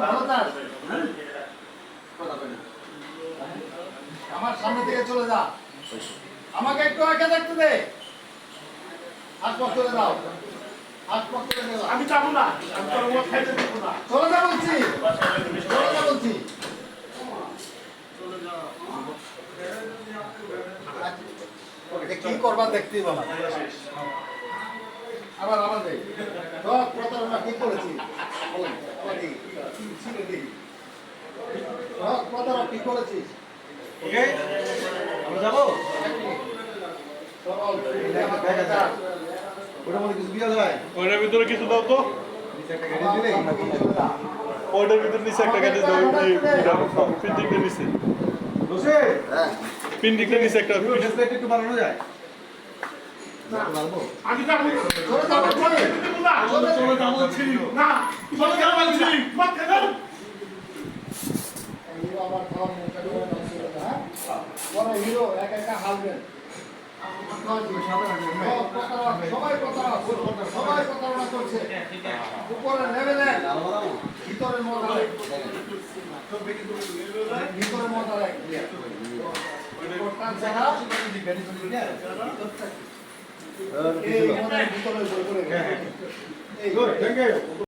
থাক। আমার সামনে থেকে চলে যা। আমাকে একটু আগে দেখতে দে। হাত পক করে দাও আমি যাব না। আমি তোর মত খাইতে দেবো না। চলে যা বলছি। চলে যা বলছি। কি করবা দেখতেই বলা আবার প্রতারণা কি করেছি বলেন, আবার দেখি। ছিল দেখি। সব প্রতারণা কি করেছিস ওকে আমরা যাব ওটার মধ্যে কিছু দেওয়া যায় ওইটার ভিতরে কিছু দাও তো। ওইটার ভিতরে নিচে একটা গাড়ি দাও পিন্ডিংটা নিচে পিন্ডিংটা নিচে একটা একটু বাড়ানো যায় এক সবাই প্রতারণা করছে উপরে লেভেলে ভিতরের মত আরেক ছাড়া এই মনের ভিতরে জয় করে গেছে। এই থ্যাংক ইউ